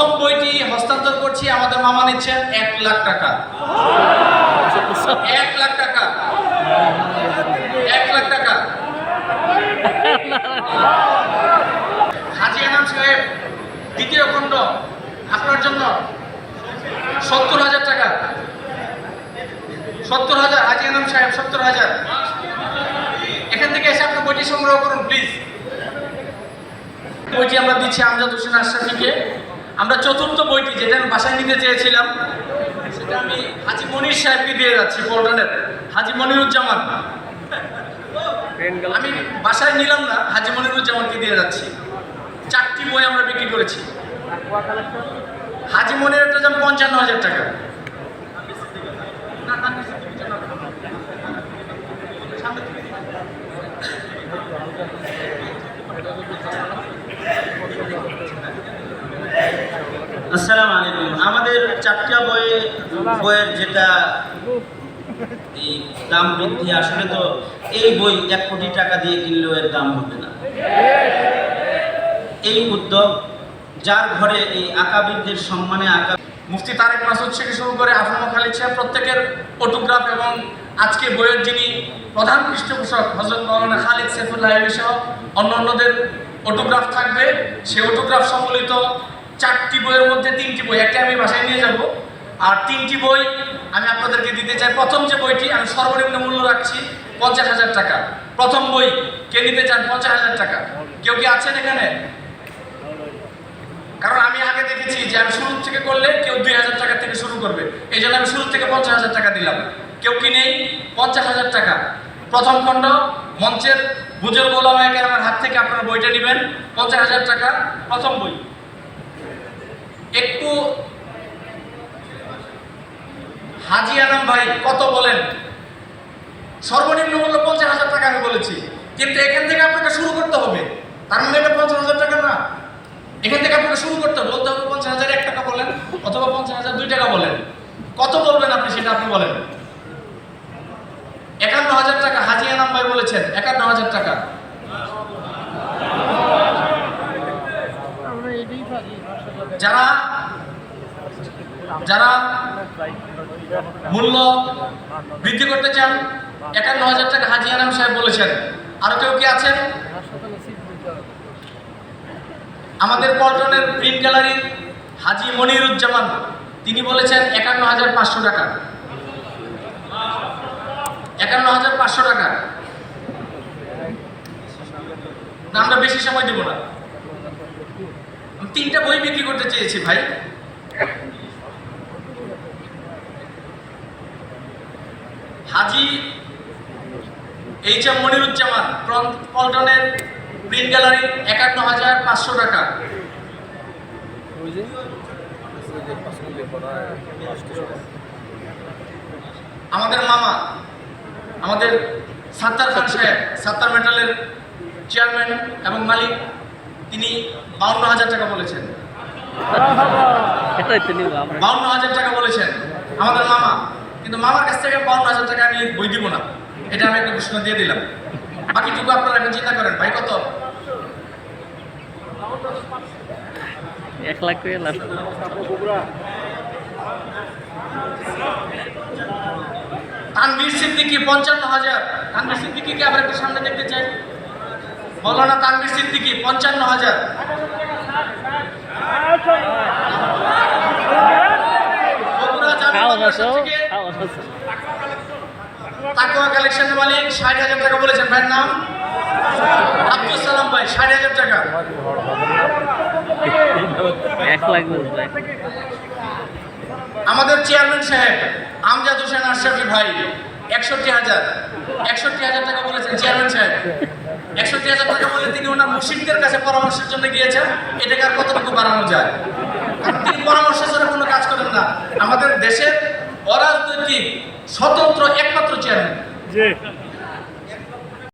প্রথম বইটি হস্তান্তর করছি, আমাদের মামা নিচ্ছেন এক লাখ টাকা। এক লাখ টাকা। এক লাখ টাকা। হাজি আনাম সাহেব, দ্বিতীয় খণ্ড, আপনার জন্য সত্তর হাজার টাকা। সত্তর হাজার, হাজি আনাম সাহেব, সত্তর হাজার। এখান থেকে এসে আপনি বইটি সংগ্রহ করুন, প্লিজ। বইটি আমরা দিচ্ছি আমজাদ হোসেন আশরাফিকে। আমরা চতুর্থ বইটি যেটা আমি বাসায় নিতে চেয়েছিলাম সেটা আমি হাজি মনির সাহেবকে দিয়ে যাচ্ছি পল্টনের হাজি মনিরুজ্জামান আমি বাসায় নিলাম না হাজি মনিরুজ্জামানকে দিয়ে যাচ্ছি চারটি বই আমরা বিক্রি করেছি হাজি মনির একটা দাম পঞ্চান্ন হাজার টাকা সামনে আসসালামু আলাইকুম। আমাদের চারটা বইয়ে বইয়ের যেটা এই দাম বৃদ্ধি, আসলে তো এই বই এক কোটি টাকা দিয়ে কিনলেও এর দাম হবে না। এই উদ্যোগ, যার ঘরে এই আঁকাবিদদের সম্মানে আঁকা মুফতি তারেক মাসুদ থেকে শুরু করে আফমা খালিদ সাহেব, প্রত্যেকের অটোগ্রাফ এবং আজকে বইয়ের যিনি প্রধান পৃষ্ঠপোষক হজরত মৌলানা খালিদ সেফুল্লাহ সহ অন্য অন্যদের অটোগ্রাফ থাকবে। সেই অটোগ্রাফ সম্বলিত চারটি বইয়ের মধ্যে তিনটি বই, একটা আমি বাসায় নিয়ে যাব, আর তিনটি বই আমি আপনাদেরকে দিতে চাই। প্রথম যে বইটি আমি সর্বনিম্ন মূল্য রাখছি পঞ্চাশ হাজার টাকা। প্রথম বই কে নিতে চান? পঞ্চাশ হাজার টাকা। কেউ কি আছেন এখানে? কারণ আমি আগে দেখেছি যে আমি শুরু থেকে করলে কেউ দুই হাজার টাকা থেকে শুরু করবে। এই জন্য আমি শুরু থেকে পঞ্চাশ হাজার টাকা দিলাম। কেউ কি নেই? পঞ্চাশ হাজার টাকা। প্রথম খণ্ড, মঞ্চের বুজুর গোলামায়কের আমার হাত থেকে আপনারা বইটা নেবেন। পঞ্চাশ হাজার টাকা। প্রথম বই। একটু হাজি আনাম ভাই কত বলেন? সর্বনিম্ন মূল্য পঞ্চাশ হাজার টাকা আমি বলেছি। কিন্তু এখান থেকে আপনাকে শুরু করতে হবে। তার মানে এটা পঞ্চাশ হাজার টাকা না। এখান থেকে আপনাকে শুরু করতে হবে। বলতে হবে পঞ্চাশ হাজার এক টাকা বলেন অথবা পঞ্চাশ হাজার দুই টাকা বলেন। কত বলবেন আপনি সেটা আপনি বলেন। একান্ন হাজার টাকা হাজি আনাম ভাই বলেছেন। একান্ন হাজার টাকা। যারা যারা মূল্য বৃদ্ধি করতে চান, একান্ন হাজার টাকা হাজি আনাম সাহেব বলেছেন। আরও কেউ কি আছেন? আমাদের পল্টনের প্রিন্ট গ্যালারির হাজি মনিরুজ্জামান, তিনি বলেছেন একান্ন হাজার পাঁচশো টাকা। একান্ন হাজার পাঁচশো টাকা। আমরা বেশি সময় দেব না। তিনটা বই বিক্রি করতে চেয়েছি ভাই। হাজি এইচ এম মনিরুজ্জামান পল্টনের প্রিন্ট গ্যালারি একান্ন হাজার পাঁচশো টাকা। আমাদের মামা, আমাদের সাত্তার খান সাহেব, সাত্তার মেটালের চেয়ারম্যান এবং মালিক, তিনি বাউন্ন হাজার টাকা বলেছেন। বাউন্ন হাজার টাকা বলেছেন। আমাদের মামা। কিন্তু মামার কাছ থেকে বাউন্ন হাজার টাকা আমি বই দিব না। এটা আমি একটা ঘোষণা দিয়ে দিলাম। বাকিটুকু আপনারা এখন চিন্তা করেন। ভাই কত? এক লাখ তানভীর সিদ্দিকি পঞ্চান্ন হাজার। তানভীর সিদ্দিকিকে আবার একটু সামনে দেখতে চাই। মৌলানা তানভীর সিদ্দিকি পঞ্চান্ন হাজার। তাকুয়া কালেকশনের মালিক ষাট হাজার টাকা বলেছেন ভাইয়ের নাম। আব্দুল সালাম ভাই ষাট হাজার টাকা। আমাদের চেয়ারম্যান সাহেব আমজাদ হোসেন আশরাফি ভাই একষট্টি হাজার। একষট্টি হাজার টাকা বলেছেন চেয়ারম্যান সাহেব। একষট্টি হাজার টাকা বলে তিনি ওনার মুর্শিদদের কাছে পরামর্শের জন্য গিয়েছেন। এটাকে আর কতটুকু বাড়ানো যায়? তিনি পরামর্শ ছাড়া কোনো কাজ করেন না। আমাদের দেশের অরাজনৈতিক স্বতন্ত্র একমাত্র চেয়ারম্যান।